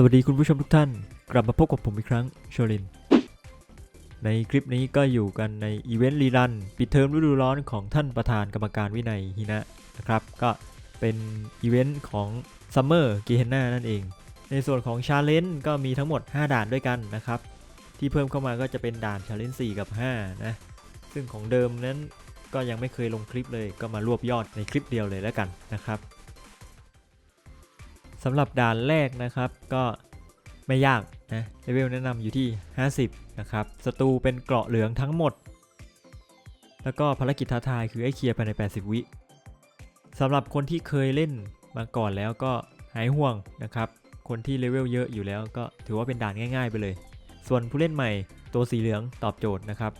สวัสดีคุณผู้ชมทุกท่าน กลับมาพบกับผมอีกครั้งโชลิน ในคลิปนี้ก็อยู่กันในอีเวนต์รีรัน ปิดเทอมฤดูร้อนของท่านประธานกรรมการวินัยฮินะนะครับ ก็เป็นอีเวนต์ของซัมเมอร์กีเฮนนานั่นเอง ในส่วนของชาเลนจ์ก็มีทั้งหมด 5 ด่านด้วยกันนะครับ ที่เพิ่มเข้ามาก็จะเป็นด่านชาเลนจ์4กับ 5 นะ ซึ่งของเดิมนั้นก็ยังไม่เคยลงคลิปเลยก็มารวบยอดในคลิปเดียวเลยแล้วกันนะครับ สำหรับด่านแรกนะครับก็ไม่ยากนะเลเวลแนะนำอยู่ที่ 50 นะครับศัตรูเป็นเกราะเหลืองทั้งหมด แล้วก็ภารกิจท้าทายคือให้เคลียร์ภายใน 80 วิสำหรับคนที่เคยเล่นมาก่อนแล้วก็หายห่วงนะครับ คนที่เลเวลเยอะอยู่แล้วก็ถือว่าเป็นด่านง่าย ๆ ไปเลย ส่วนผู้เล่นใหม่ตัวสีเหลืองตอบโจทย์นะครับ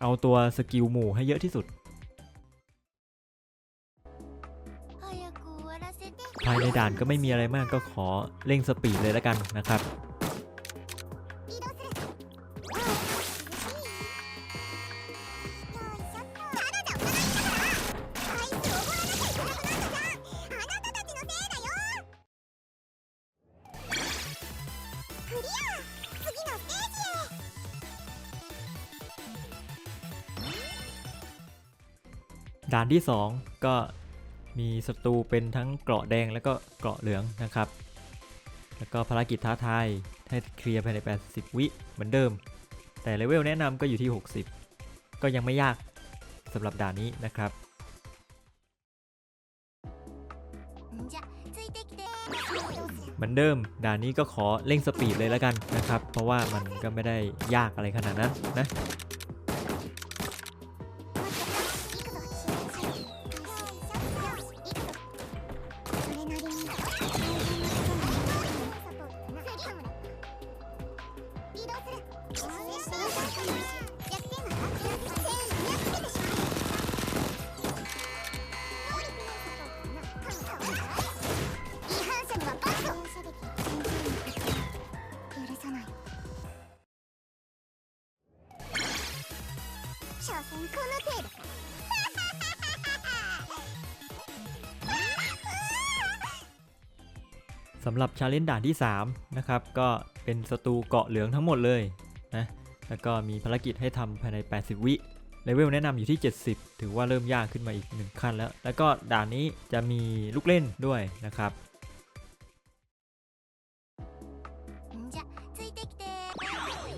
เอาตัวสกิลหมู่ให้เยอะที่สุด ภายในด่านก็ไม่มีอะไรมากก็ขอเร่งสปีดเลยแล้วกันนะครับ ด่านที่ 2 ก็ มีศัตรูเป็นทั้งเกราะแดงและก็เกราะเหลืองนะครับ แล้วก็ภารกิจท้าทายให้เคลียร์ภายใน 80 วิเหมือนเดิม แต่เลเวลแนะนำก็อยู่ที่ 60 ก็ยังไม่ยากสำหรับด่านนี้นะครับเหมือนเดิมด่านนี้ก็ขอเร่งสปีดเลยแล้วกันนะครับ เพราะว่ามันก็ไม่ได้ยากอะไรขนาดนั้นนะ 所詮この程度か สำหรับชาเลนจ์ด่านที่ 3 นะครับ ก็เป็นศัตรูเกาะเหลืองทั้งหมดเลยนะ แล้วก็มีภารกิจให้ทำภายใน 80 วิ เลเวลแนะนำอยู่ที่ 70 ถือว่าเริ่มยากขึ้นมาอีก 1 ขั้นแล้ว แล้วก็ด่านนี้จะมีลูกเล่นด้วยนะครับ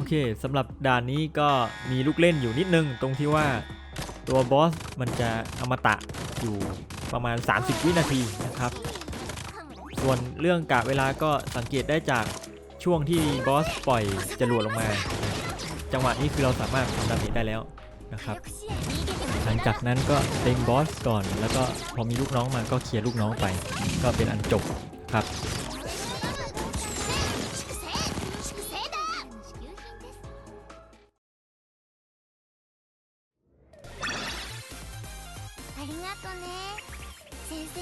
เคสำหรับด่านนี้ก็มีลูกเล่นอยู่นิดนึง ตรงที่ว่าตัวบอสมันจะอมตะอยู่ประมาณ 30 วินาทีนะครับ ส่วนเรื่องกะเวลาก็สังเกตได้จากช่วงที่บอสปล่อยจรวดลงมา จังหวะนี้คือเราสามารถทำดาเมจได้แล้วนะครับ หลังจากนั้นก็เต็งบอสก่อน แล้วก็พอมีลูกน้องมาก็เคลียร์ลูกน้องไป ก็เป็นอันจบครับ がとね先生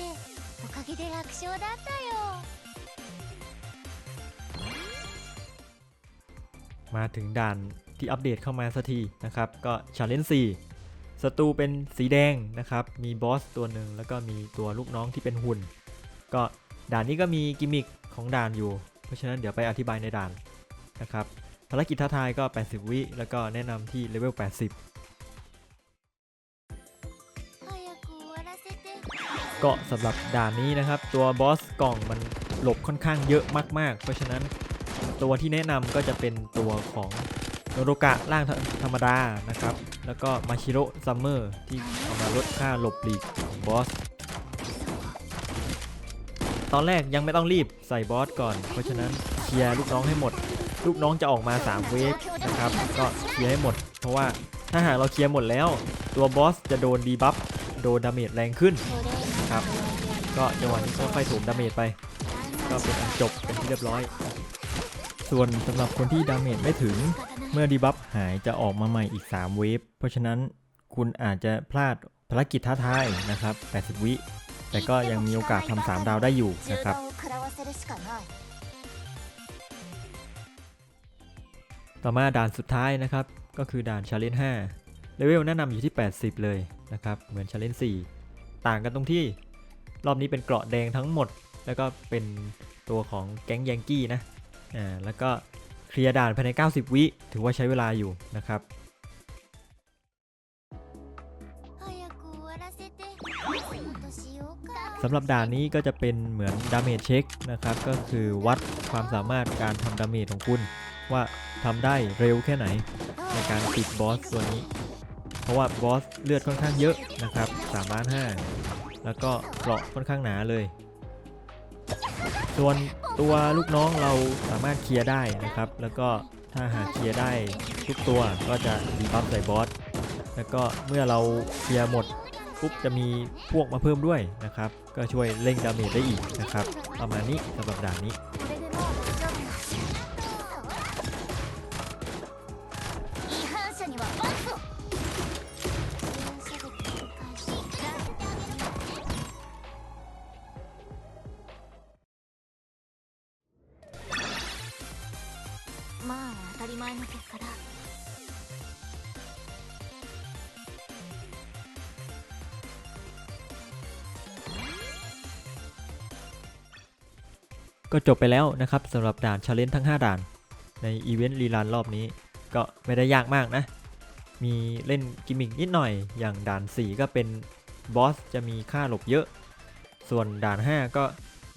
おかげで楽勝だったよ มาถึงด่านที่อัปเดตเข้ามาสักทีนะครับ ก็ Challenge 4ศัตรูเป็นสีแดงนะครับ มีบอสตัวหนึ่งแล้วก็มีตัวลูกน้องที่เป็นหุ่น ก็ด่านนี้ก็มีกิมมิคของด่านอยู่ เพราะฉะนั้นเดี๋ยวไปอธิบายในด่านนะครับภารกิจท้าทายก็ 80 วิ แล้วก็แนะนำที่เลเวล 80 ก็สำหรับด่านนี้นะครับ ตัวบอสกล่องมันหลบค่อนข้างเยอะมาก ๆ เพราะฉะนั้นตัวที่แนะนำก็จะเป็นตัวของโนโรกะร่างธรรมดานะครับ แล้วก็มาชิโร่ซัมเมอร์ที่เอามาลดค่าหลบหลีกของบอส ตอนแรกยังไม่ต้องรีบใส่บอสก่อน เพราะฉะนั้นเคลียร์ลูกน้องให้หมด ลูกน้องจะออกมา3เวฟนะครับ ก็เคลียร์ให้หมด เพราะว่าถ้าหากเราเคลียร์หมดแล้ว ตัวบอสจะโดนดีบัฟโดนดาเมจแรงขึ้น ครับ ก็จังหวะที่ก็ค่อยถูกดาเมจไป ก็เป็นอันจบเป็นที่เรียบร้อย ส่วนสำหรับคนที่ดาเมจไม่ถึง เมื่อดีบัฟหายจะออกมาใหม่อีก 3 เวฟ เพราะฉะนั้นคุณอาจจะพลาดภารกิจท้าทายนะครับ 80 วิ แต่ก็ยังมีโอกาสทำ3ดาวได้อยู่นะครับต่อมาด่านสุดท้ายนะครับ ก็คือด่านชาเลนจ์5เลเวลแนะนำอยู่ที่ 80 เลยนะครับ เหมือนชาเลนจ์4ต่างกันตรงที่ รอบนี้เป็นเกราะแดงทั้งหมด แล้วก็เป็นตัวของแก๊งยังกี้นะอ่าแล้วก็เคลียร์ด่านภายใน 90 วิ ถือว่าใช้เวลาอยู่นะครับสำหรับด่านนี้ก็จะเป็นเหมือนดาเมจเช็คนะครับ ก็คือวัดความสามารถการทำดาเมจของคุณ ว่าทำได้เร็วแค่ไหน ในการปิดบอสตัวนี้ เพราะว่าบอสเลือดค่อนข้างเยอะนะครับ 3 ล้านห้า แล้วก็เกราะค่อนข้างหนาเลย ส่วนตัวลูกน้องเราสามารถเคลียร์ได้นะครับ แล้วก็ถ้าหากเคลียร์ได้ทุกตัวก็จะดีบัฟใส่บอส แล้วก็เมื่อเราเคลียร์หมดปุ๊บจะมีพวกมาเพิ่มด้วยนะครับ ก็ช่วยเร่งดาเมจได้อีกนะครับ ประมาณนี้สำหรับด่านนี้ 前の結果だ ก็จบไปแล้วนะครับสำหรับด่านชาเลนจ์ทั้ง 5 ด่าน ในอีเวนต์รีลันรอบนี้ ก็ไม่ได้ยากมากนะ มีเล่นกิมมิกนิดหน่อย อย่างด่าน 4 ก็เป็นบอสจะมีค่าหลบเยอะ ส่วนด่าน 5 ก็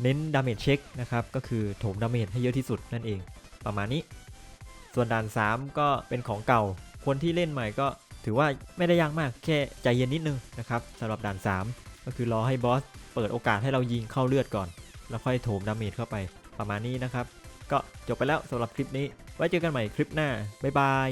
เน้นดาเมจเช็คนะครับ ก็คือโถมดาเมจให้เยอะที่สุดนั่นเอง ประมาณนี้ ส่วนด่าน 3 ก็เป็นของเก่า คนที่เล่นใหม่ก็ถือว่าไม่ได้ยากมากแค่ใจเย็นนิดนึงนะครับสำหรับด่าน 3 ก็คือรอให้บอสเปิดโอกาสให้เรายิงเข้าเลือดก่อน แล้วค่อยโถมดาเมจเข้าไปประมาณนี้นะครับ ก็จบไปแล้วสำหรับคลิปนี้ ไว้เจอกันใหม่คลิปหน้าบ๊ายบาย